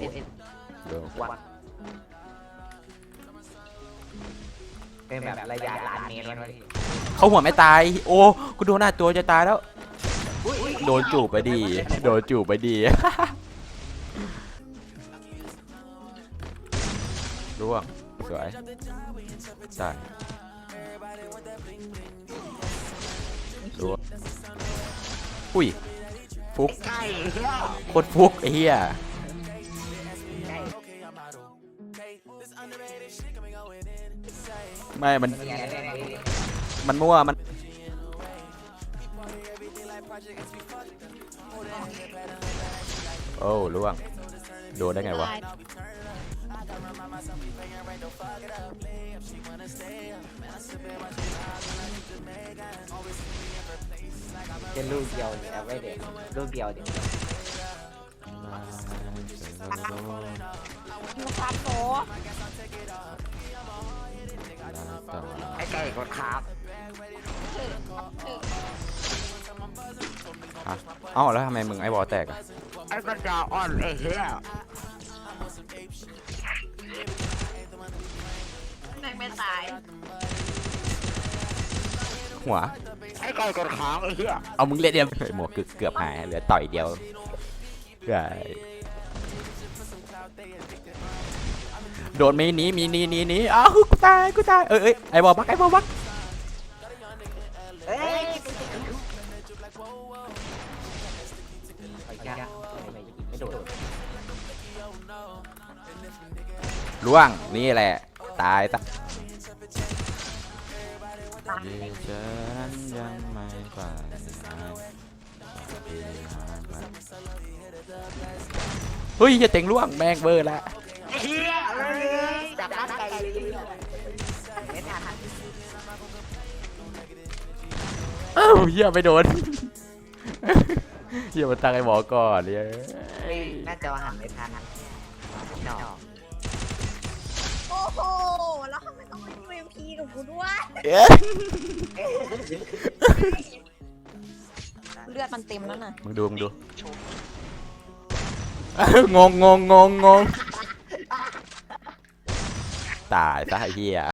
เอ็นเดี๋ยววัดเป็นแบบระยะล้านเมตรวะพี่เขาหัวไม่ตาย โอ้กูโดนหน้าตัวจะตายแล้ว โดนจูบไปดี โดนจูบไปดี ร่วงสวยตายร่วงอุ้ย ฟุกใช่โคตรฟุกไอ้เหี้ย ไม่ มัน มันมั่ว มัน โอ้ล่วง โดนได้ไงวะเป็นลูกเดียวเนี่ยเอาไว้เด็กลูกเดียวเดี๋ย วมาซับโหไอ้ไก่กดครับฮะเอ้าแล้วทำไมมึงไอ้บอลแตกอะไอ้กระจาอ่อนไอ้เหี้ยแม่งไม่ตายหัว ไอ้ไก่กดค้างไอ้เหี้ยเอามึงเล่นเดียวเฮ้ยหมวกเกือบเกือบหายเหลือต่อยเดียวใช่ โดนมีหนีมีหนีหนีหนีอ้าวกูตายกูตายเอ้ยเอ้ยไอ้บอลบักไอ้บอลบักเอ้ยไอ้เหี้ยไม่โดดล่วงนี่แหละ ตายซะฉันยังไม่ไปเฮ้ยจะเต็งล่วงแม่งเบอร์ละเจากร่างกายเลยไม่ทันเอ้าเหี้ยไปโดน เหี้ยมาตั้งไอ้หมอก่อนเนี่ยหน่าจอหันไม่ทันดอกโอ้โห แล้วทำไมต้องมาดูเอ็มพีกับกูด้วยเลือดมันเต็มแล้วน่ะมึงดูมึงดู งงงงงง ตายซะไอ้เหี้ย